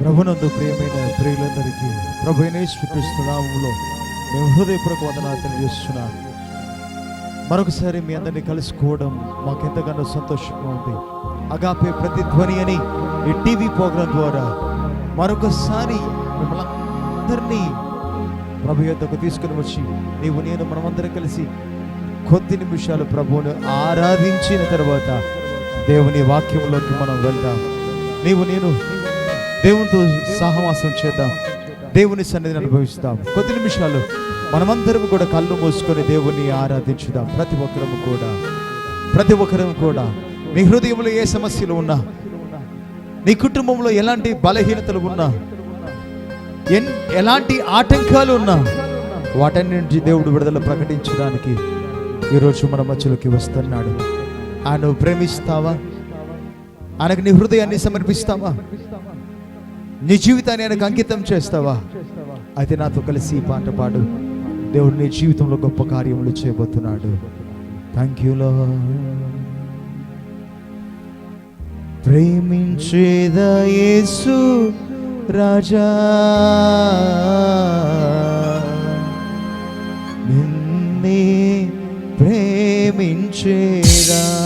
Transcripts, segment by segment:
ప్రభునందు ప్రియమైన ప్రియులందరికీ ప్రభు యేసుక్రీస్తు మేము హృదయపూర్వక వందనాలు తెలియజేస్తున్నాను మరొకసారి మీ అందరినీ కలుసుకోవడం మాకెంతగానో సంతోషంగా ఉంది. అగాపే ప్రతిధ్వని అని ఈ టీవీ ప్రోగ్రాం ద్వారా మరొకసారి మిమ్మల్ని అందరినీ ప్రభు యొద్దకు తీసుకుని వచ్చి నీవు నేను మనమందరం కలిసి కొద్ది నిమిషాలు ప్రభువును ఆరాధించిన తర్వాత దేవుని వాక్యంలోకి మనం వెళ్దాం. నీవు నేను దేవునితో సహవాసం చేద్దాం. దేవుని సన్నిధిని అనుభవిస్తాం. కొద్ది నిమిషాలు మనమందరం కూడా కళ్ళు మూసుకొని దేవుని ఆరాధించుదాం. ప్రతి ఒక్కరము కూడా. ప్రతి ఒక్కరము కూడా. నీ హృదయంలో ఏ సమస్యలు ఉన్నా నీ కుటుంబంలో ఎలాంటి బలహీనతలు ఉన్నా ఎన్ ఎలాంటి ఆటంకాలు ఉన్నా వాటన్నింటి దేవుడు విడుదల ప్రకటించడానికి ఈరోజు మన మధ్యలోకి వస్తున్నాడు. ఆయన ప్రేమిస్తావా? ఆయనకు నీ హృదయాన్ని సమర్పిస్తావా? నీ జీవితాన్ని ఆయనకు అంకితం చేస్తావా? అయితే నాతో కలిసి ఈ పాట పాడు. దేవుడు నీ జీవితంలో గొప్ప కార్యములు చేయబోతున్నాడు. థ్యాంక్ యూ లో ప్రేమించేదా రాజా. నిన్నే ప్రేమించేదా.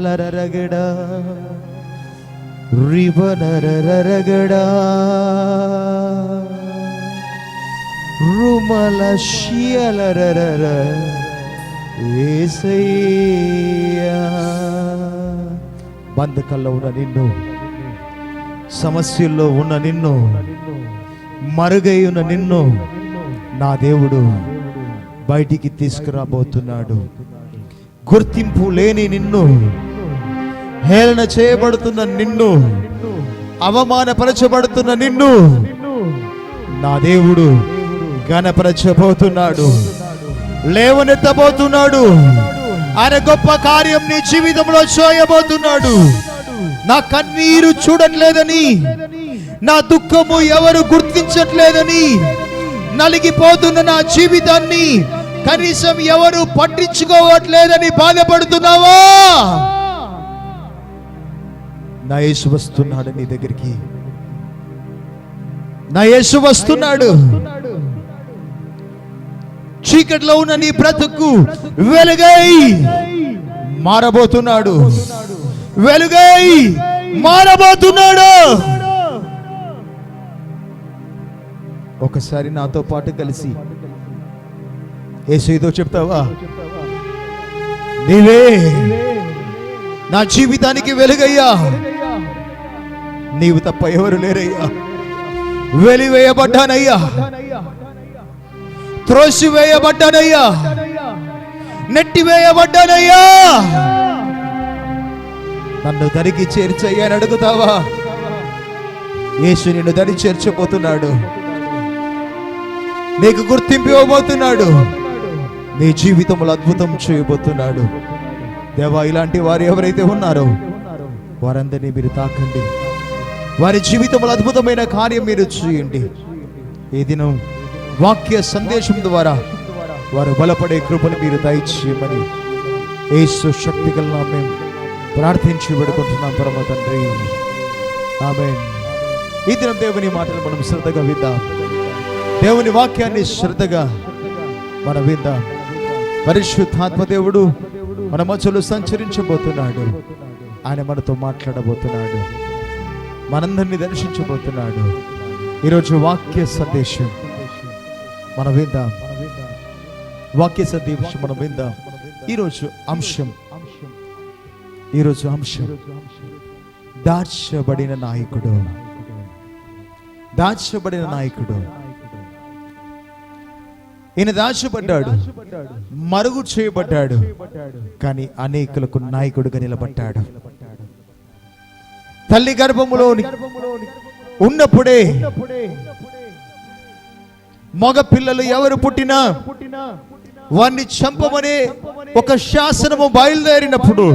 శియలరగడా రిబనరరగడా రుమల శియలరర ఏసయ్యా. బంధకల్లో ఉన్న నిన్ను సమస్యల్లో ఉన్న నిన్ను మరుగై ఉన్న నిన్ను నా దేవుడు బయటికి తీసుకురాబోతున్నాడు. గుర్తింపు లేని నిన్ను హేళన చేయబడుతున్న నిన్ను అవమానపరచబడుతున్న నిన్ను నా దేవుడు గణపరచబోతున్నాడు లేవనెత్తబోతున్నాడు ఆయన గొప్ప కార్యం నీ జీవితంలో చేయబోతున్నాడు. నా కన్నీరు చూడట్లేదని నా దుఃఖము ఎవరు గుర్తించట్లేదని నలిగిపోతున్న నా జీవితాన్ని కనీసం ఎవరు పట్టించుకోవట్లేదని బాధపడుతున్నావా? నా యేసు వస్తున్నాడు నీ దగ్గరికి. నా యేసు వస్తున్నాడు. చీకట్లో ఉన్న నీ బ్రతుకు వెలుగై మారబోతున్నాడు. వెలుగై మారబోతున్నాడు. ఒకసారి నాతో పాటు కలిసి. యేసు ఏదో చెప్తావా? నీవే నా జీవితానికి వెలుగయ్యా. నీవు తప్ప ఎవరు లేరయ్యా. వెలివేయబడ్డానయ్యా. త్రోసివేయబడ్డానయ్యా. నెట్టివేయబడ్డానయ్యా. నన్ను దరికి చేర్చయ్యా అని అడుగుతావా? యేసు నిన్ను దరి చేర్చబోతున్నాడు. నీకు గుర్తింపు ఇవ్వబోతున్నాడు. నీ జీవితంలో అద్భుతం చేయబోతున్నాడు. దేవా ఇలాంటి వారు ఎవరైతే ఉన్నారో వారందరినీ మీరు తాకండి. వారి జీవితంలో అద్భుతమైన కార్యం మీరు చేయండి. ఈ దినం వాక్య సందేశం ద్వారా వారు బలపడే కృపను మీరు దయచేయమని యేసు శక్తి గల మేము ప్రార్థించి పెడుకుంటున్నాం పరమ తండ్రి. ఆమె ఈ దినం దేవుని మాటలు మనం శ్రద్ధగా విద్దాం దేవుని వాక్యాన్ని శ్రద్ధగా మనం విద్దాం పరిశుద్ధాత్మదేవుడు మన మధ్యలో సంచరించబోతున్నాడు. ఆయన మనతో మాట్లాడబోతున్నాడు. మనందరినీ దర్శించబోతున్నాడు. ఈరోజు వాక్య సందేశం. మనం విందాం. వాక్య సందేశం మనం విందాం. ఈరోజు అంశం. ఈరోజు అంశం. దాచబడిన నాయకుడు. దాచబడిన నాయకుడు. ఈయన దాచబడ్డాడు మరుగు చేయబడ్డాడు. కానీ అనేకులకు నాయకుడుగా నిలబడ్డాడు. తల్లి గర్భములో ఉన్నప్పుడే మగ పిల్లలు ఎవరు పుట్టినా వారిని చంపమనే ఒక శాసనము బయలుదేరినప్పుడు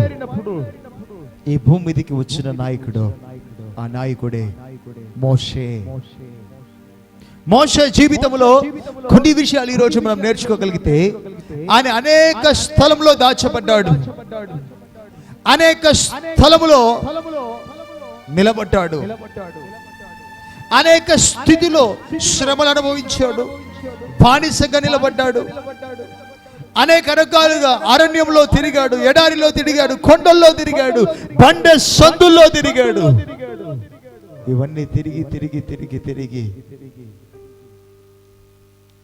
ఈ భూమి మీదకి వచ్చిన నాయకుడు ఆ నాయకుడే మోషే. మోషే. జీవితంలో కొన్ని విషయాలు ఈ రోజు మనం నేర్చుకోగలిగితే ఆయన అనేక స్థలంలో దాచబడ్డాడు. అనేక స్థలములో నిలబడ్డాడు. అనేక స్థితిలో శ్రమలు అనుభవించాడు. బానిసగా నిలబడ్డాడు. అనేక రకాలుగా అరణ్యంలో తిరిగాడు ఎడారిలో తిరిగాడు కొండల్లో తిరిగాడు బండ సందుల్లో తిరిగాడు. ఇవన్నీ తిరిగి తిరిగి తిరిగి తిరిగి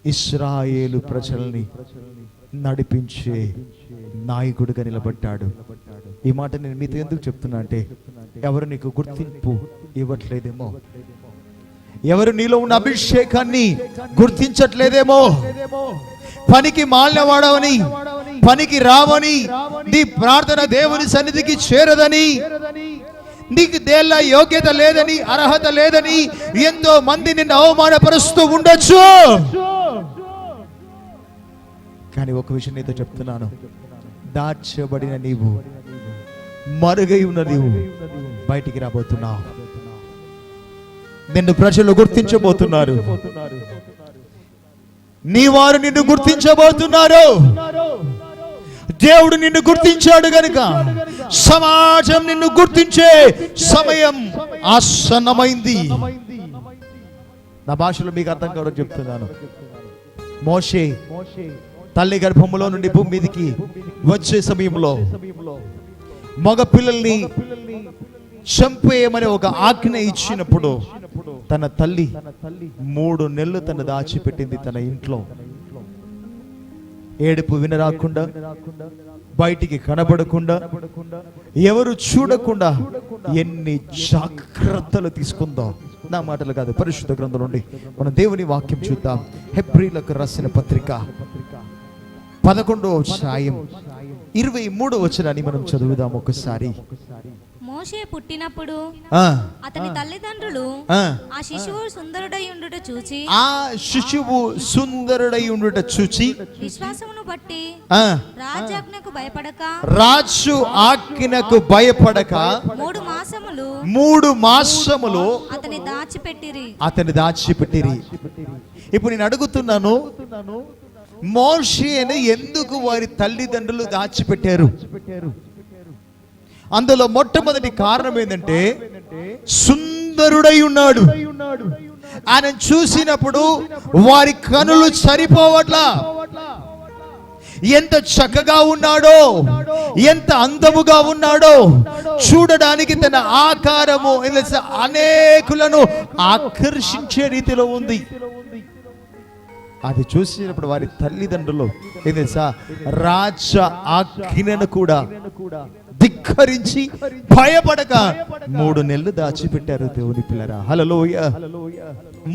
ఇస్రాయేలు ప్రజల్ని నడిపించే నాయకుడిగా నిలబడ్డాడు. ఈ మాట నేను మీతో ఎందుకు చెప్తున్నా అంటే ఎవరు నీకు గుర్తింపు ఇవ్వట్లేదేమో? ఎవరు నీలో ఉన్న అభిషేకాన్ని గుర్తించట్లేదేమో? పనికి మాలినవాడవని పనికి రావని నీ ప్రార్థన దేవుని సన్నిధికి చేరదని నీకు దేళ్ళ యోగ్యత లేదని అర్హత లేదని ఎంతో మంది నిన్ను అవమానపరుస్తూ ఉండొచ్చు. కానీ ఒక విషయం నీతో చెప్తున్నాను. దాచబడిన నీవు మరుగై ఉన్న నీవు బయటికి రాబోతున్నావు. నిన్ను ప్రజలు గుర్తించబోతున్నారు. నీ వారు నిన్ను గుర్తించబోతున్నారు. దేవుడు నిన్ను గుర్తించాడు గనుక సమాజం నిన్ను గుర్తించే సమయం ఆసన్నమైంది. నా భాషలో మీకు అర్థం కావడం చెప్తున్నాను. మోషే తల్లి గర్భములో నుండి భూమి మీదకి వచ్చే సమయంలో మగ పిల్లల్ని చంపేయమని ఒక ఆజ్ఞ ఇచ్చినప్పుడు తన తల్లి మూడు నెలలు తను దాచిపెట్టింది తన ఇంట్లో. ఏడుపు వినరాకుండా బయటికి కనబడకుండా ఎవరు చూడకుండా ఎన్ని జాగ్రత్తలు తీసుకుందాం. నా మాటలు కాదు పరిశుద్ధ గ్రంథం నుండి మన దేవుని వాక్యం చూద్దాం. హెబ్రిలకు రాసిన పత్రిక పదకొండో సాయం ఇరవై మూడో వచనాన్ని మనం చదువుదాం ఒకసారి. మోషే పుట్టినప్పుడు ఆ, అతని తల్లిదండ్రులు ఆ. శిశువు సుందరుడై ఉండుట చూచి ఆ శిశువు సుందరుడై ఉండుట చూచి విశ్వాసమును బట్టి ఆ. రాజాజ్ఞకు భయపడక రాజు ఆజ్ఞకు భయపడక మూడు మాసములు మూడు మాసములు అతని దాచిపెట్టిరి. అతని దాచిపెట్టిరి. ఇప్పుడు నేను అడుగుతున్నాను మోషేని ఎందుకు వారి తల్లిదండ్రులు దాచిపెట్టారు? అందులో మొట్టమొదటి కారణం ఏంటంటే సుందరుడై ఉన్నాడు. ఆయన చూసినప్పుడు వారి కనులు సరిపోవట్లా. ఎంత చక్కగా ఉన్నాడో ఎంత అందముగా ఉన్నాడో చూడడానికి తన ఆకారము అనేకులను ఆకర్షించే రీతిలో ఉంది. అది చూసినప్పుడు వారి తల్లిదండ్రులు ఏం తెలుసా? రాజ ఆజ్ఞను కూడా ధిక్కరించి భయపడక మూడు నెలలు దాచిపెట్టారు దేవుని పిల్లరా. హలలోయ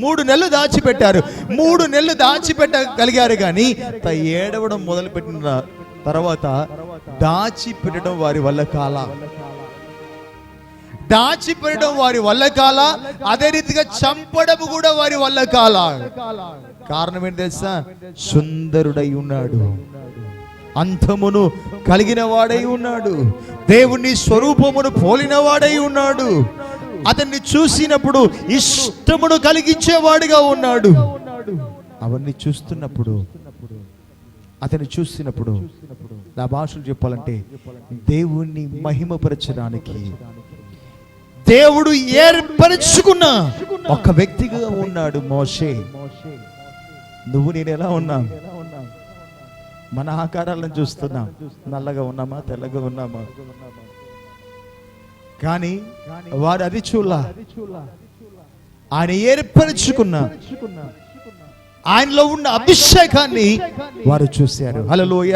మూడు నెలలు దాచిపెట్టారు. మూడు నెలలు దాచిపెట్టగలిగారు కానీ త ఏడవడం మొదలుపెట్టిన తర్వాత దాచిపెట్టడం వారి వల్ల కాల. దాచిపెట్టడం వారి వల్ల కాల. అదే రీతిగా చంపడం కూడా వారి వల్ల కాల. కారణం ఏంటి తెలుసా? సుందరుడై ఉన్నాడు. అంతమును కలిగిన వాడై ఉన్నాడు. దేవుని స్వరూపమును పోలిన వాడై ఉన్నాడు. అతన్ని చూసినప్పుడు ఇష్టమును కలిగించేవాడిగా ఉన్నాడు. అవన్నీ చూస్తున్నప్పుడు అతన్ని చూసినప్పుడు నా భాషలు చెప్పాలంటే దేవుణ్ణి మహిమపరచడానికి దేవుడు ఏర్పరచుకున్న ఒక వ్యక్తిగా ఉన్నాడు మోషే. నువ్వు నేను ఎలా ఉన్నాం? మన ఆకారాలను చూస్తున్నాం. నల్లగా ఉన్నామా తెల్లగా ఉన్నామా? కానీ వారు అది చూలా ఆయన ఏర్పరచుకున్న ఆయనలో ఉన్న అభిషేకాన్ని వారు చూశారు. హలోయ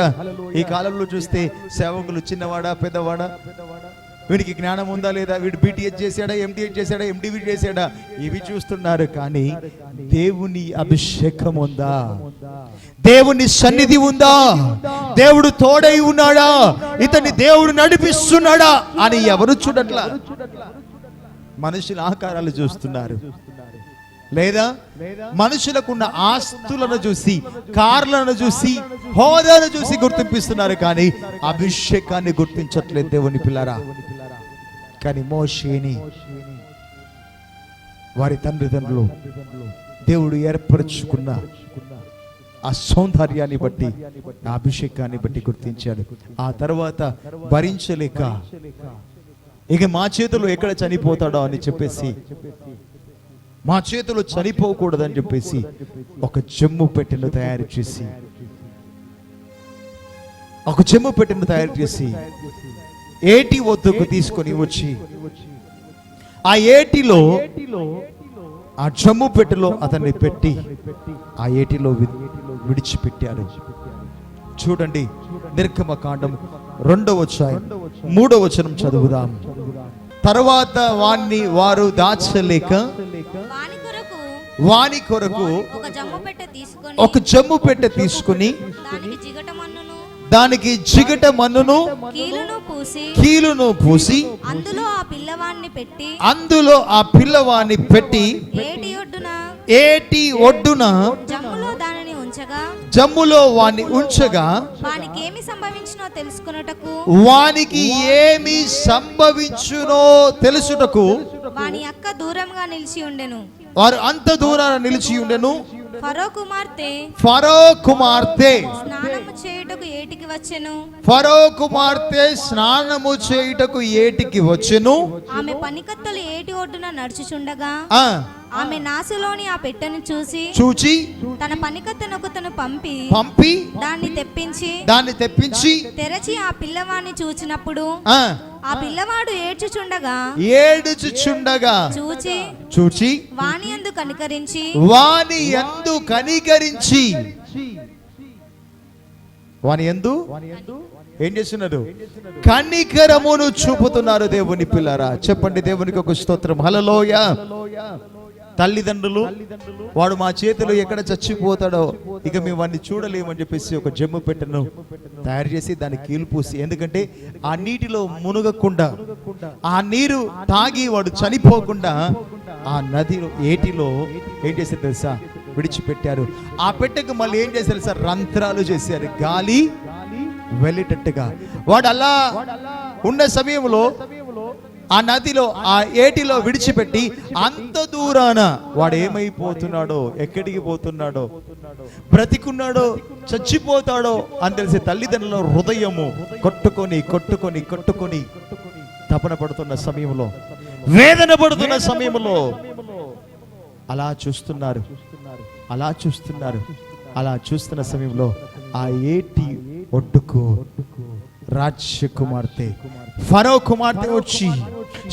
ఈ కాలంలో చూస్తే సేవకులు చిన్నవాడా పెద్దవాడా? వీడికి జ్ఞానం ఉందా లేదా? వీడు బీటీఎస్ చేశాడా ఎంటీహెచ్ చేశాడా ఎండివి చేశాడా? ఇవి చూస్తున్నారు కానీ దేవుని అభిషేకం ఉందా? దేవుని సన్నిధి ఉందా? దేవుడు తోడై ఉన్నాడా? ఇతన్ని దేవుడు నడిపిస్తున్నాడా అని ఎవరు చూడట్లా? మనుషుల ఆకారాలు చూస్తున్నారు. లేదా? మనుషులకున్న ఆస్తులను చూసి కార్లను చూసి హోదాను చూసి గుర్తింపిస్తున్నారు కానీ అభిషేకాన్ని గుర్తించట్లేదు దేవుని పిల్లరా. కానీ మోషేని వారి తండ్రిదండ్రులు దేవుడు ఏర్పరచుకున్న ఆ సౌందర్యాన్ని బట్టి ఆ అభిషేకాన్ని బట్టి గుర్తించాడు. ఆ తర్వాత భరించలేక ఇక మా చేతులు ఎక్కడ చనిపోతాడో అని చెప్పేసి మా చేతులు చనిపోకూడదని చెప్పేసి ఒక జమ్ము పెట్టెను తయారు చేసి ఒక జమ్ము పెట్టెను తయారు చేసి ఏటి వద్దకు తీసుకొని వచ్చి. ఆ ఏటిలో ఆ జమ్ము పెట్టెలో అతన్ని పెట్టి ఆ ఏటిలో విడిచిపెట్టారు. చూడండి నిర్గమ కాండం రెండవ మూడవ వచనం చదువుదాం. తర్వాత వాణ్ణి వారు దాచలేక వాని కొరకు వాని కొరకు ఒక జమ్ము పెట్టె తీసుకొని దానికి జిగట మన్నును కీలును పూసి కీలును పూసి అందులో ఆ పిల్లవాణ్ణి పెట్టి అందులో ఆ పిల్లవాని పెట్టి ఏటి ఒడ్డున ఏటి ఒడ్డున జమ్ములో దానిని ఉంచగా జమ్ములో వాని ఉంచగా వానికి ఏమి సంభవించినో తెలుసుకున్నటకు వానికి ఏమి సంభవించునో తెలుసుటకు వాని అక్క దూరంగా నిలిచి ఉండెను. వారు అంత దూరాన నిలిచి ఉండెను. ఫరో కుమార్తె ఫరో కుమార్తె స్నానము చేయుటకు ఏటికి వచ్చెను? ఫరో కుమార్తె స్నానము చేయుటకు ఏటికి వచ్చెను? ఆమె పనికత్తలు ఏటి ఒడ్డున నడుచుచుండగా ఆమె నాసులోని ఆ పెట్టెను చూసి చూచి తన పనికత్తెనొక తను పంపి పంపి దాన్ని తెప్పించి దాన్ని తెప్పించి తెరచి ఆ పిల్లవాణ్ణి చూచినప్పుడు ఆ. పిల్లవాడు ఏడ్చుచుండగా ఏడుచుచుండగా చూచి చూచి వాణి అందు కనికరించి వాని ఎందు కనికరించి వాని ఎందు ఏం చేస్తున్నారు? కనికరమును చూపుతున్నారు దేవుని పిల్లరా. చెప్పండి దేవునికి ఒక స్తోత్రం. హలలోయ తల్లిదండ్రులు వాడు మా చేతిలో ఎక్కడ చచ్చిపోతాడో ఇక మేము వాడిని చూడలేమని చెప్పేసి ఒక జమ్ము పెట్టెను. తయారు చేసి దాన్ని కీలుపూసి. ఎందుకంటే ఆ నీటిలో మునగకుండా ఆ నీరు తాగి వాడు చనిపోకుండా ఆ నదిలో ఏటిలో ఏం చేశారు తెలుసా? విడిచిపెట్టారు. ఆ పెట్టెకు మళ్ళీ ఏం చేశారు సార్ రంధ్రాలు చేశారు. గాలి వెళ్ళేటట్టుగా. వాడు అలా ఉన్న సమయంలో ఆ నదిలో ఆ ఏటిలో విడిచిపెట్టి అంత దూరాన వాడు ఏమైపోతున్నాడో ఎక్కడికి పోతున్నాడో బ్రతికున్నాడో చచ్చిపోతాడో అని తెలిసి తల్లిదండ్రుల హృదయము కొట్టుకొని కొట్టుకొని కొట్టుకొని తపన పడుతున్న సమయంలో వేదన పడుతున్న సమయంలో అలా చూస్తున్నారు. అలా చూస్తున్నారు. అలా చూస్తున్న సమయంలో ఆ ఏటి ఒడ్డుకు రాజకుమార్తె ఫరో కుమార్తె వచ్చి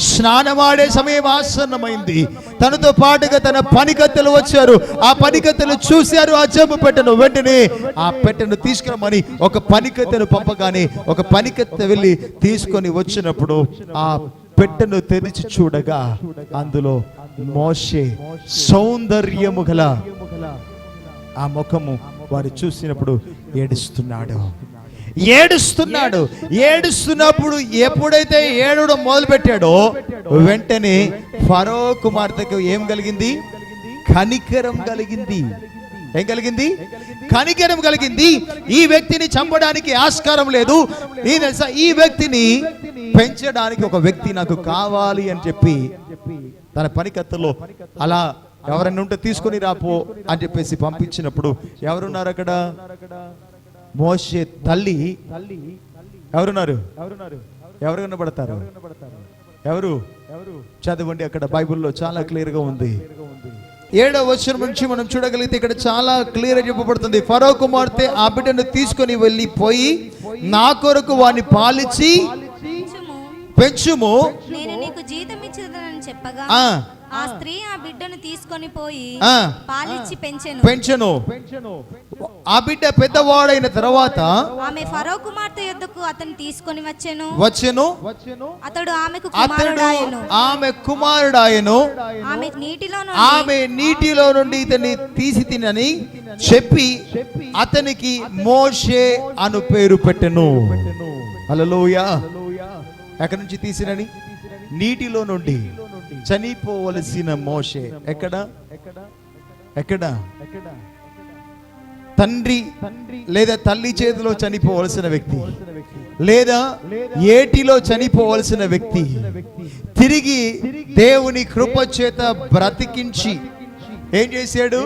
స్నానమాడే సమయం ఆసన్నమైంది. తనతో పాటుగా తన పనికత్తెలు వచ్చారు. ఆ పనికత్తెలు చూశారు. ఆ జబ్బు పెట్టెను వెంటనే ఆ పెట్టెను తీసుకురమ్మని ఒక పనికత్తెను పంపగానే ఒక పనికత్తె వెళ్ళి తీసుకొని వచ్చినప్పుడు ఆ పెట్టెను తెరిచి చూడగా అందులో మోషే సౌందర్యము గల ఆ ముఖము వారు చూసినప్పుడు ఏడుస్తున్నాడు. ఏడుస్తున్నాడు. ఏడుస్తున్నప్పుడు ఎప్పుడైతే ఏడవడం మొదలు పెట్టాడో వెంటనే ఫరో కుమార్తెకు ఏం కలిగింది? కనికరం కలిగింది. ఏం కలిగింది? కనికరం కలిగింది. ఈ వ్యక్తిని చంపడానికి ఆస్కారం లేదు. ఈ తెలుసా ఈ వ్యక్తిని పెంచడానికి ఒక వ్యక్తి నాకు కావాలి అని చెప్పి తన పనికత్తలో అలా ఎవరైనా ఉంటే తీసుకొని రాపో అని చెప్పేసి పంపించినప్పుడు ఎవరున్నారు అక్కడ? మోషే తల్లి. ఎవరున్నారు? ఎవరు కనబడతారు? ఎవరు? చదవండి అక్కడ బైబిల్లో చాలా క్లియర్గా ఉంది. ఏడవ వచనం నుంచి మనం చూడగలిగితే ఇక్కడ చాలా క్లియర్ చెప్పబడుతుంది. ఫరో కుమార్తె ఆ బిడ్డను తీసుకొని వెళ్ళిపోయి నా కొరకు వాని పాలిచ్చి కొంచెము పెంచుము. చెప్పగా ఆ, స్త్రీ ఆ బిడ్డను తీసుకొని పోయి ఆ, పాలిచ్చి పెంచెను. పెంచెను. ఆ బిడ్డ పెద్దవాడైన తర్వాత ఆమె ఫరో కుమార్తె యొద్దకు అతను తీసుకొని వచ్చెను. వచ్చెను. అతడు ఆమెకు కుమారుడాయను. ఆమె కుమారుడాయను. ఆమె నీటిలో ఆమె నీటిలో నుండి ఇతన్ని తీసి తినని చెప్పి అతనికి మోషే అను పేరు పెట్టెను. హల్లెలూయా. ఎక్కడి నుంచి తీసినని? నీటిలో నుండి చనిపోవలసిన మోషే ఎక్కడ? ఎక్కడ? తండ్రి లేదా తల్లి చేతిలో చనిపోవలసిన వ్యక్తి లేదా ఏటిలో చనిపోవలసిన వ్యక్తి తిరిగి దేవుని కృప చేత బ్రతికించి ఏం చేశాడు?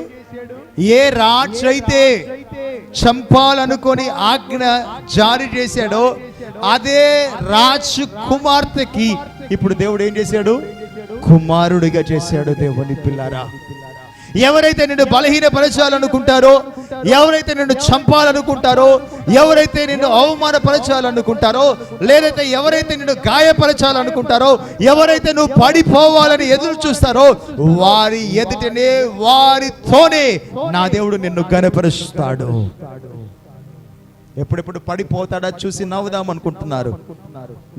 ఏ రాజైతే చంపాలనుకొని ఆజ్ఞ జారీ చేశాడో అదే రాజు కుమార్తెకి ఇప్పుడు దేవుడు ఏం చేశాడు? కుమారుడిగా చేశాడు దేవుని పిల్లారా. ఎవరైతే నిన్ను బలహీనపరచాలనుకుంటారో ఎవరైతే నిన్ను చంపాలనుకుంటారో ఎవరైతే నిన్ను అవమానపరచాలనుకుంటారో లేదైతే ఎవరైతే నిన్ను గాయపరచాలనుకుంటారో ఎవరైతే నువ్వు పడిపోవాలని ఎదురు చూస్తారో వారి ఎదుటనే వారితోనే నా దేవుడు నిన్ను గనపరుస్తాడు ఎప్పుడెప్పుడు పడిపోతాడా చూసి నవ్వుదాం అనుకుంటున్నారు.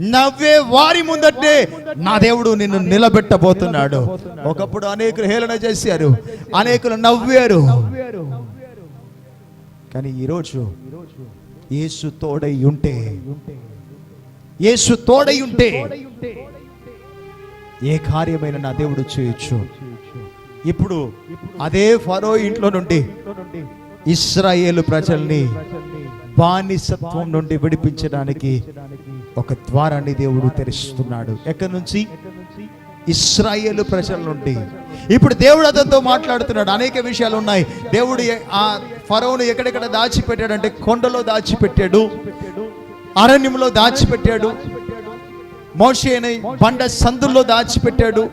నవ్వే వారి ముందటే నా దేవుడు నిన్ను నిలబెట్టబోతున్నాడు. ఒకప్పుడు అనేకులు హేళన చేశారు. అనేకులు నవ్వారు. కానీ ఈరోజు యేసు తోడై ఉంటే యేసు తోడై ఉంటే ఏ కార్యమైన నా దేవుడు చేయొచ్చు? ఇప్పుడు అదే ఫరో ఇంట్లో నుండి ఇస్రాయేలు ప్రజల్ని బానిసత్వం నుండి విడిపించడానికి ఒక ద్వారాన్ని దేవుడు తెరుస్తున్నాడు. ఎక్కడి నుంచి? ఇస్రాయేల్ ప్రజల నుండి. ఇప్పుడు దేవుడు అతనితో మాట్లాడుతున్నాడు. అనేక విషయాలు ఉన్నాయి. దేవుడు ఆ ఫరోను ఎక్కడెక్కడ దాచిపెట్టాడంటే కొండలో దాచిపెట్టాడు. అరణ్యంలో దాచిపెట్టాడు. మోషేని బండ సందుల్లో దాచిపెట్టాడు.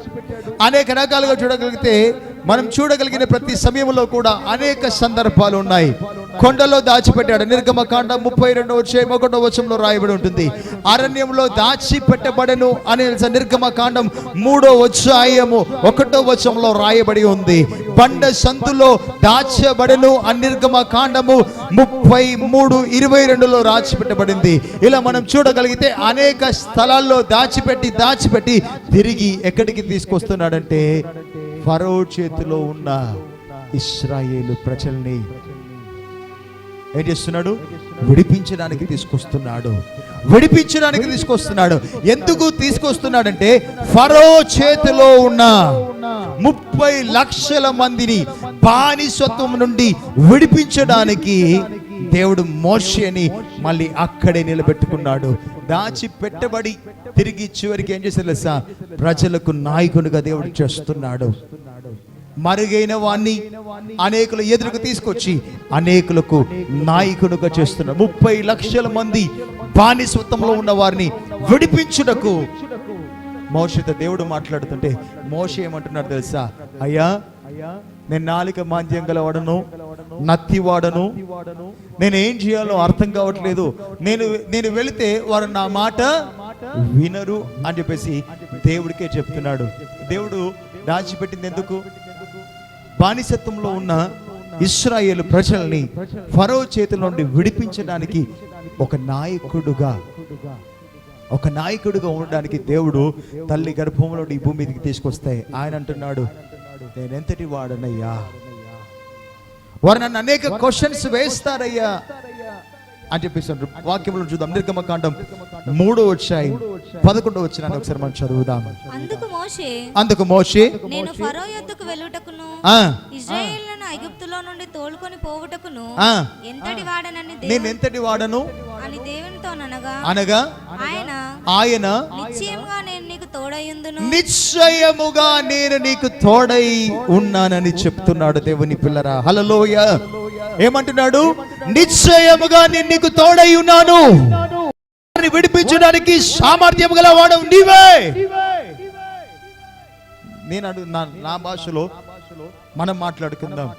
అనేక రకాలుగా చూడగలిగితే మనం చూడగలిగిన ప్రతి సమయంలో కూడా అనేక సందర్భాలు ఉన్నాయి. కొండలో దాచిపెట్టాడు. నిర్గమకాండ ముప్పై రెండవ వచ్చే ఒకటో వచనంలో రాయబడి ఉంటుంది. అరణ్యంలో దాచిపెట్టబడను అని నిర్గమకాండం మూడో వచ్చాయము ఒకటో వచనంలో రాయబడి ఉంది. బండ సంతులో దాచబడను అని నిర్గమ కాండము ముప్పై మూడు ఇరవై రెండులో రాచిపెట్టబడింది ఇలా మనం చూడగలిగితే అనేక స్థలాల్లో దాచిపెట్టి దాచిపెట్టి తిరిగి ఎక్కడికి తీసుకొస్తున్నాడంటే ఫరో చేతిలో ఉన్న ఇస్రాయేలు ప్రజల్ని ఏం చేస్తున్నాడు? విడిపించడానికి తీసుకొస్తున్నాడు. విడిపించడానికి తీసుకొస్తున్నాడు. ఎందుకు తీసుకొస్తున్నాడంటే ఫరో చేతిలో ఉన్న ముప్పై లక్షల మందిని బానిసత్వం నుండి విడిపించడానికి దేవుడు మోషని మళ్ళీ అక్కడే నిలబెట్టుకున్నాడు. దాచి పెట్టబడి తిరిగి చివరికి ఏం చేశారు తెలుసా? ప్రజలకు నాయకునిగా దేవుడు చేస్తున్నాడు. మరుగైన వాణ్ణి అనేకుల ఎదురుకు తీసుకొచ్చి అనేకులకు నాయకునిగా చేస్తున్న ముప్పై లక్షల మంది బానిసత్వంలో ఉన్న వారిని విడిపించుటకు మోషతో దేవుడు మాట్లాడుతుంటే మోష ఏమంటున్నాడు తెలుసా? అయ్యా నేను నాలిక మాంద్యం గలవాడను నత్తి వాడను నేను ఏం చేయాలో అర్థం కావట్లేదు. నేను నేను వెళితే వారు నా మాట వినరు అని చెప్పేసి దేవుడికే చెప్తున్నాడు. దేవుడు దాచిపెట్టింది ఎందుకు? బానిసత్వంలో ఉన్న ఇస్రాయేల్ ప్రజల్ని ఫరో చేతుల నుండి విడిపించడానికి ఒక నాయకుడుగా ఒక నాయకుడిగా ఉండడానికి దేవుడు తల్లి గర్భంలో ఈ భూమి మీదకి తీసుకొస్తే ఆయన అంటున్నాడు నేనెంతటి వాడనయ్యా? వారు నన్ను అనేక క్వశ్చన్స్ వేస్తారయ్యా. అని చెప్పేసి. వాక్యంలో చూద్దాం. నిర్గమకాండం మూడో వచ్చాయి పదకొండో వచ్చిన ఒకసారి మనం చదువుదాం. అందుకు మోషే అందుకు మోషే నేను ఫరో యొద్దకు వెళ్ళుటకును ఆ, ఇజ్రాయేళ్ళను ఐగుప్తులో నుండి తోలుకొని పోవుటకును ఆ, ఎంతటి వాడనని నేను ఎంతటి వాడను? అని దేవునితో అనగా అనగా ఆయన ఆయన నిశ్చయముగా నేను నీకు తోడయుందును నిశ్చయముగా నేను నీకు తోడై ఉన్నానని చెప్తున్నాడు దేవుని పిల్లరా. హలలోయ ఏమంటున్నాడు? నిశ్చయముగా నేను నీకు తోడై ఉన్నాను. విడిపించడానికి సామర్థ్యం గల వాడవు నీవే. నేను అడు నా నా భాషలో మనం మాట్లాడుకుందాం.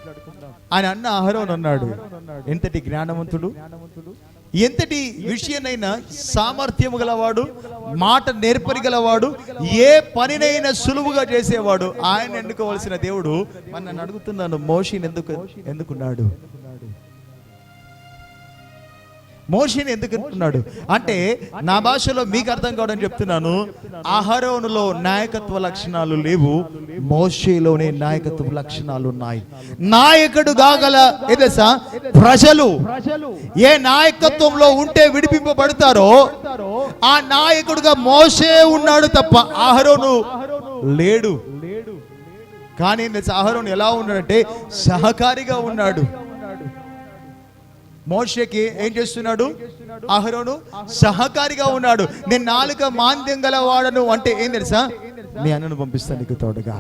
ఆయన అన్న అహరోన్ అన్నాడు. ఎంతటి జ్ఞానవంతుడు? ఎంతటి విషయనైనా సామర్థ్యము గలవాడు మాట నేర్పరి గలవాడు ఏ పనినైనా సులువుగా చేసేవాడు. ఆయన ఎన్నుకోవలసిన దేవుడు నన్ను అడుగుతున్నాను మోషిని ఎందుకు ఎందుకున్నాడు? మోషేని ఎందుకు అంటున్నాడు అంటే నా భాషలో మీకు అర్థం కావడం చెప్తున్నాను అహరోనులో నాయకత్వ లక్షణాలు లేవు మోషేలోనే నాయకత్వ లక్షణాలు ఉన్నాయి. నాయకుడు కాగల ఏదసా ప్రజలు. ఏ నాయకత్వంలో ఉంటే విడిపింపబడతారో ఆ నాయకుడుగా మోసే ఉన్నాడు తప్ప అహరోను లేడు. కానీ అహరోను ఎలా ఉన్నాడంటే సహకారిగా ఉన్నాడు. మోషేకి ఏం చేస్తున్నాడు? అహరోను సహకారిగా ఉన్నాడు. నేను నాలుక మాంద్యం గల వాడను అంటే ఏం తెలుసా? మీ అన్నను పంపిస్తాను నీకు తోడుగా.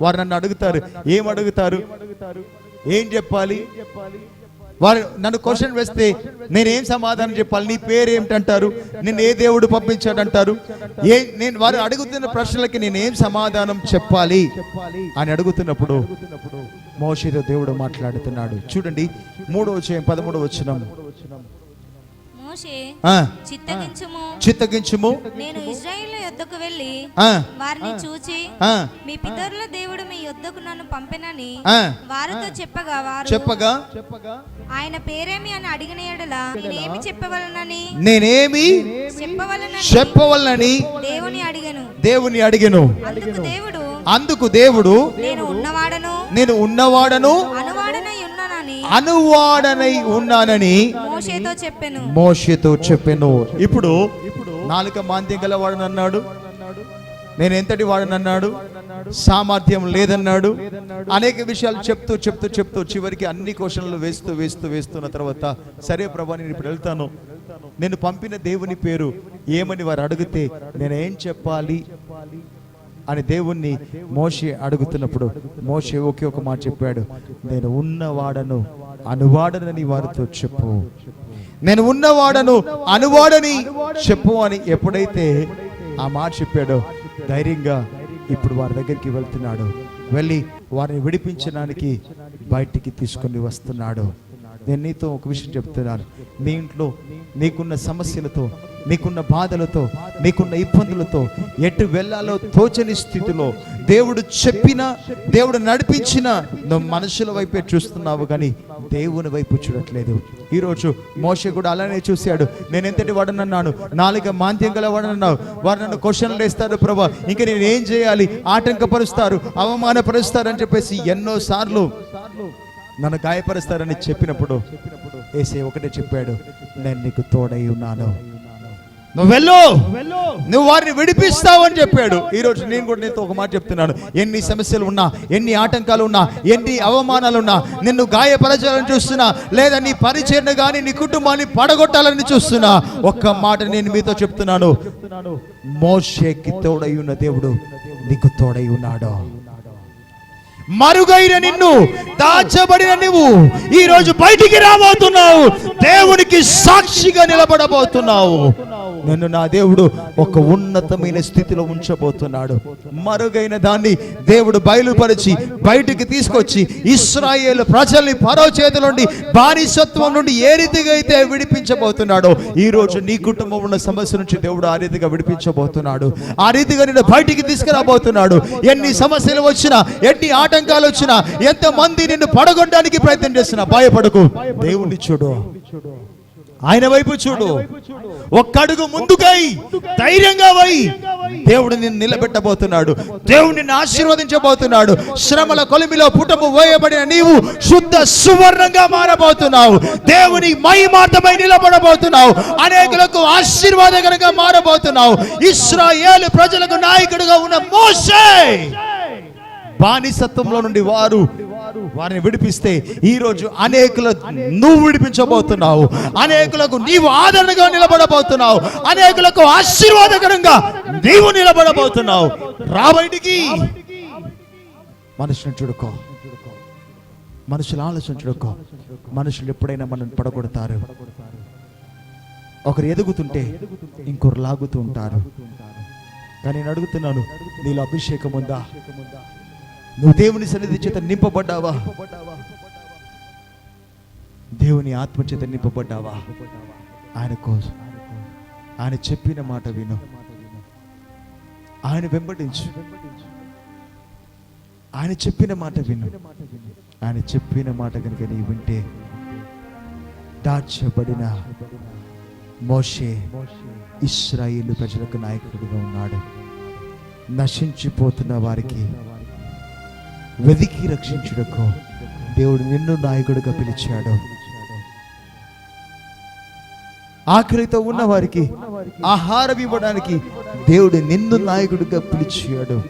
వారు నన్ను అడుగుతారు. ఏం అడుగుతారు? ఏం చెప్పాలి? వారు నన్ను క్వశ్చన్ వేస్తే నేనేం సమాధానం చెప్పాలి? నీ పేరు ఏమిటంటారు? నేను ఏ దేవుడు పంపించాడంటారు? ఏ నేను వారు అడుగుతున్న ప్రశ్నలకి నేనేం సమాధానం చెప్పాలి? అని అడుగుతున్నప్పుడు మోషేతో దేవుడు మాట్లాడుతున్నాడు. చూడండి మూడో వచ్చే పదమూడో వచ్చిన మోషే ఆ, చిత్తగించుము. చిత్తగించుము. నేను ఇజ్రాయిల్ యొద్దకు వెళ్ళి ఆ, వారిని చూచి ఆ, మీ పితరుల దేవుడు మీ యొద్దకు నన్ను పంపెనని ఆ. వారితో చెప్పగా వారు చెప్పగా? ఆయన పేరేమి అని అడిగిన ఎడల నేనేమి చెప్పవలనని? నేనేమి చెప్పవలనని చెప్పవలనని దేవుని అడిగను. దేవుని అడిగెను. అందుకు దేవుడు అందుకు దేవుడు నేను ఉన్నవాడను నేను ఉన్నవాడను అనువాడనై ఉన్నానని అనువాడనై ఉన్నానని మోషేతో చెప్పెను. మోషతో చెప్పెను. ఇప్పుడు నాలుక మాంద్యం గలవాడని అన్నాడు. నేను ఎంతటి వాడని అన్నాడు? సామర్థ్యం లేదన్నాడు. అనేక విషయాలు చెప్తూ చెప్తూ చెప్తూ చివరికి అన్ని క్వశ్చన్లు వేస్తూ వేస్తూ వేస్తున్న తర్వాత సరే ప్రభా నేను ఇప్పుడు వెళ్తాను. నేను పంపిన దేవుని పేరు ఏమని వారు అడిగితే నేను ఏం చెప్పాలి? అని దేవుణ్ణి మోషే అడుగుతున్నప్పుడు మోషే ఒకే ఒక మాట చెప్పాడు. నేను ఉన్నవాడను అనువాడనని వారితో చెప్పు. నేను ఉన్నవాడను అనువాడని చెప్పు అని ఎప్పుడైతే ఆ మాట చెప్పాడో ధైర్యంగా ఇప్పుడు వారి దగ్గరికి వెళ్తున్నాడు. వెళ్ళి వారిని విడిపించడానికి బయటికి తీసుకుని వస్తున్నాడు. నేను నీతో ఒక విషయం చెప్తున్నాను. మీ ఇంట్లో నీకున్న సమస్యలతో నీకున్న బాధలతో నీకున్న ఇబ్బందులతో ఎటు వెళ్ళాలో తోచని స్థితిలో దేవుడు చెప్పిన దేవుడు నడిపించిన నువ్వు మనుషుల వైపే చూస్తున్నావు కానీ దేవుని వైపు చూడట్లేదు. ఈరోజు మోష కూడా అలానే చూశాడు. నేను ఎంతటి వాడనన్నాను? నాలుగ మాంద్యం గల వాడనన్నావు. వారు నన్ను క్వశ్చన్లు వేస్తారు ప్రభా. ఇంకా నేను ఏం చేయాలి? ఆటంకపరుస్తారు అవమానపరుస్తారు అని చెప్పేసి ఎన్నోసార్లు నన్ను గాయపరుస్తారని చెప్పినప్పుడు ఏసే ఒకటే చెప్పాడు నేను నీకు తోడై ఉన్నాను. నువ్వు వెళ్ళు. నువ్వు వారిని విడిపిస్తావు అని చెప్పాడు. ఈరోజు నేను కూడా నీతో ఒక మాట చెప్తున్నాను. ఎన్ని సమస్యలు ఉన్నా ఎన్ని ఆటంకాలు ఉన్నా ఎన్ని అవమానాలు ఉన్నా నిన్ను గాయపరచాలని చూస్తున్నా లేదా నీ పరిచయను కానీ నీ కుటుంబాన్ని పడగొట్టాలని చూస్తున్నా ఒక్క మాట నేను మీతో చెప్తున్నాను. మోషేకి తోడై ఉన్న దేవుడు నీకు తోడై ఉన్నాడు. మరుగైన నిన్ను దాచబడిన నువ్వు. ఈరోజు బయటికి రాబోతున్నావు. దేవునికి సాక్షిగా నిలబడబోతున్నావు. నిన్ను నా దేవుడు ఒక ఉన్నతమైన స్థితిలో ఉంచబోతున్నాడు. మరుగైన దాన్ని దేవుడు బయలుపరిచి బయటికి తీసుకొచ్చి ఇస్రాయేల్ ప్రజల్ని పరో చేతుల నుండి బానిసత్వం నుండి ఏ రీతిగా అయితే విడిపించబోతున్నాడో ఈ రోజు నీ కుటుంబం ఉన్న సమస్య నుంచి దేవుడు ఆ రీతిగా విడిపించబోతున్నాడు. ఆ రీతిగా నిన్ను బయటికి తీసుకురాబోతున్నాడు. ఎన్ని సమస్యలు వచ్చినా ఎన్ని ఆటంకాలు వచ్చినా ఎంతమంది నిన్ను పడగొట్టడానికి ప్రయత్నం చేస్తున్నా భయపడకు. దేవుణ్ణి చూడు. ఆయన వైపు చూడు. ఒక్కడుగు ముందుకై ధైర్యంగా వై. దేవుడు నిన్ను నిలబెట్టబోతున్నాడు. దేవుడు నిన్ను ఆశీర్వదించబోతున్నాడు. శ్రమల కొలిమిలో పుటము వేయబడిన నీవు శుద్ధ సువర్ణంగా మారబోతున్నావు. దేవుని మహిమార్థమై నిలబడబోతున్నావు. అనేకులకు ఆశీర్వాదకరంగా మారబోతున్నావు. ఇస్రాయేలు ప్రజలకు నాయకుడిగా ఉన్న మోసే బానిసత్వంలో నుండి వారు వారిని విడిపిస్తే ఈ రోజు అనేకుల నువ్వు విడిపించబోతున్నావు. అనేకులకు నీవు ఆదరణగా నిలబడబోతున్నావు. అనేకులకు ఆశీర్వాదకరంగా నీవు నిలబడబోతున్నావు. రా బయటికి. మనుషుని చూడుకో. మనుషులు ఆలోచన చూడుకో. మనుషులు ఎప్పుడైనా మనం పడగొడతారు. ఒకరు ఎదుగుతుంటే ఇంకొకరు లాగుతూ ఉంటారు. కానీ నేను అడుగుతున్నాను నీలో అభిషేకం ఉందా? నువ్వు దేవుని సన్నిధి చేత నింపబడ్డావా? దేవుని ఆత్మచేత నింపబడ్డావా? ఆయన కోసం. ఆయన చెప్పిన మాట విను. ఆయన వెంబడించు. ఆయన చెప్పిన మాట విను. ఆయన చెప్పిన మాట కనుక నీ వింటే దాచబడిన మోషే ఇస్రాయిల్ ప్రజలకు నాయకుడిగా ఉన్నాడు. నశించిపోతున్న వారికి వెదికి రక్షించుటకు దేవుడు నిన్ను నాయకుడిగా పిలిచాడు. ఆఖరితో ఉన్న వారికి ఆహారం ఇవ్వడానికి దేవుడు నిన్ను నాయకుడిగా పిలిచాడు.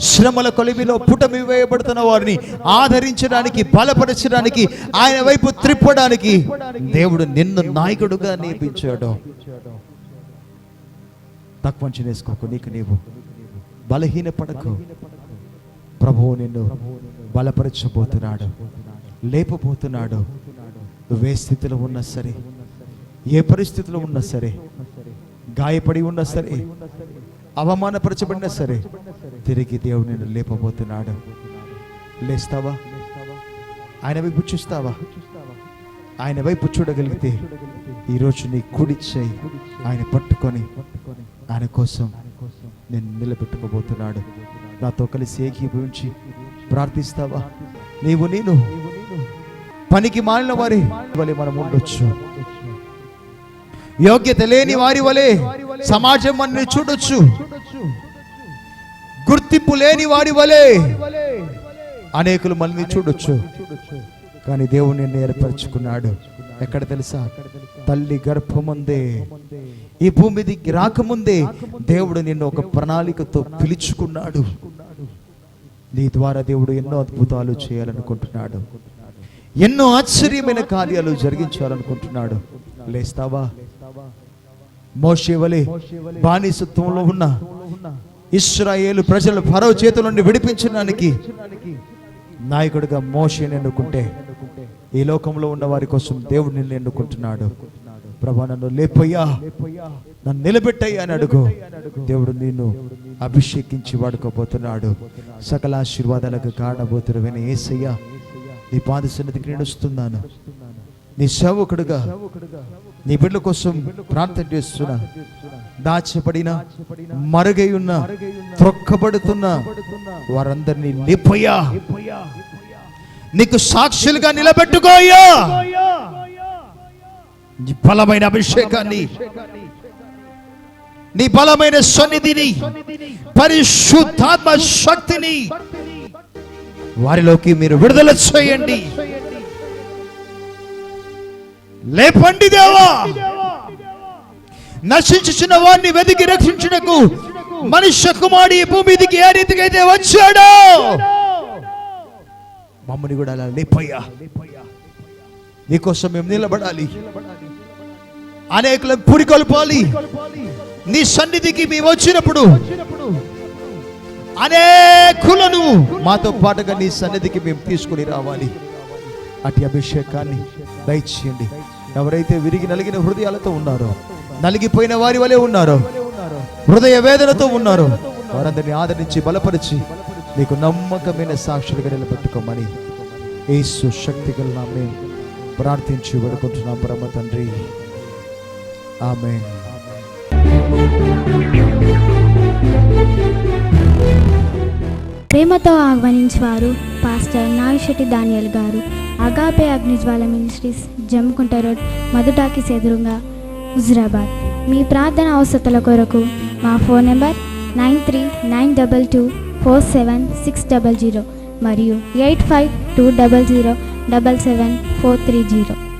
శ్రమల కొలిమిలో పుటమి వేయబడుతున్న వారిని ఆదరించడానికి బలపరచడానికి ఆయన వైపు త్రిప్పడానికి దేవుడు నిన్ను నాయకుడుగా నియమించాడు. తక్కువ వేసుకోకు నీకు నీవు బలహీన పడకు ప్రభువు నిన్ను బలపరచబోతున్నాడు లేపబోతున్నాడు. నువ్వే స్థితిలో ఉన్నా సరే ఏ పరిస్థితిలో ఉన్నా సరే గాయపడి ఉన్నా సరే అవమానపరచబడినా సరే తిరిగి దేవుడు నిన్ను లేపబోతున్నాడు. లేస్తావా? ఆయన వైపు చూస్తావా? ఆయన వైపు చూడగలిగితే ఈరోజు నీ కుడి చేయి ఆయన పట్టుకొని ఆయన కోసం నేను నిలబెట్టుకోబోతున్నాడు. నాతో కలిసి ఏకీభవించి ప్రార్థిస్తావా? నీవు నేను పనికి మాలిన వారి వలె మనం ఉండొచ్చు. యోగ్యత లేని వారి వలె సమాజం మనని చూడొచ్చు. గుర్తింపు లేని వారి వలె అనేకులు మనల్ని చూడొచ్చు. కానీ దేవుడు నిన్ను ఏర్పరచుకున్నాడు. ఎక్కడ తెలుసా? తల్లి గర్భముందే ఈ భూమి దిగి రాకముందే దేవుడు నిన్ను ఒక ప్రణాళికతో పిలుచుకున్నాడు. నీ ద్వారా దేవుడు ఎన్నో అద్భుతాలు చేయాలనుకుంటున్నాడు. ఎన్నో ఆశ్చర్యమైన కార్యాలు జరిగించాలనుకుంటున్నాడు. లేస్తావా? మోషేవలే బానిసత్వంలో ఉన్న ఇస్రాయేలు ప్రజలు ఫరో చేతుల నుండి విడిపించడానికి నాయకుడిగా మోషేని ఎన్నుకుంటే ఈ లోకంలో ఉన్న వారి కోసం దేవుడు నిన్ను ఎన్నుకుంటున్నాడు. ప్రభా నన్ను లేపయ్యా. నన్ను నిలబెట్టయ్యా అని అడుగు. దేవుడు నిన్ను అభిషేకించి వాడుకోబోతున్నాడు. సకల ఆశీర్వాదాలకు కారణబోతున్న ఏసయ్యా. నీ పాద సన్నిధికి నేను వస్తున్నాను. నీ సేవకుడుగా నీ బిడ్డల కోసం ప్రార్థన చేస్తున్నా దాచబడిన మరుగై ఉన్న త్రొక్కబడుతున్న వారందరినీ లేపయ్యా. నీకు సాక్షులుగా నిలబెట్టుకోయ్యా నీ బలమైన అభిషేకాన్ని నీ బలమైన సన్నిధిని పరిశుద్ధాత్మ శక్తిని వారిలోకి మీరు విడుదల చేయండి. లేపండి దేవా. నశించిన వారిని వెతికి రక్షించుటకు మనుష్య కుమారి భూమిదికి ఏ రీతికైతే వచ్చాడో మమ్మల్ని కూడా అలా లేపయ్యా. నీకోసం మేము నిలబడాలి. అనేకులను పురికొల్పాలి. నీ సన్నిధికి మేము వచ్చినప్పుడు అనేకులను మాతో పాటుగా నీ సన్నిధికి మేము తీసుకుని రావాలి. అటు అభిషేకాన్ని దయచేయండి. ఎవరైతే విరిగి నలిగిన హృదయాలతో ఉన్నారో నలిగిపోయిన వారి వలె ఉన్నారో హృదయ వేదనతో ఉన్నారో వారందరిని ఆదరించి బలపరిచి నీకు నమ్మకమైన సాక్షులుగా నిలబెట్టుకోమని ఏసు శక్తి గల మేము ప్రార్థించి వేడుకుంటున్నాం పరమ తండ్రి. ఆమె ప్రేమతో ఆహ్వానించేవారు పాస్టర్ నాగిశెట్టి దానియల్ గారు. Agape Agnijwala ministries Jammikunta road మధుటాకి ఎదురుగా హుజురాబాద్. మీ ప్రార్థన అవసరతల కొరకు మా phone number nine three nine double two four seven six double zero మరియు eight five two double zero double seven four three zero.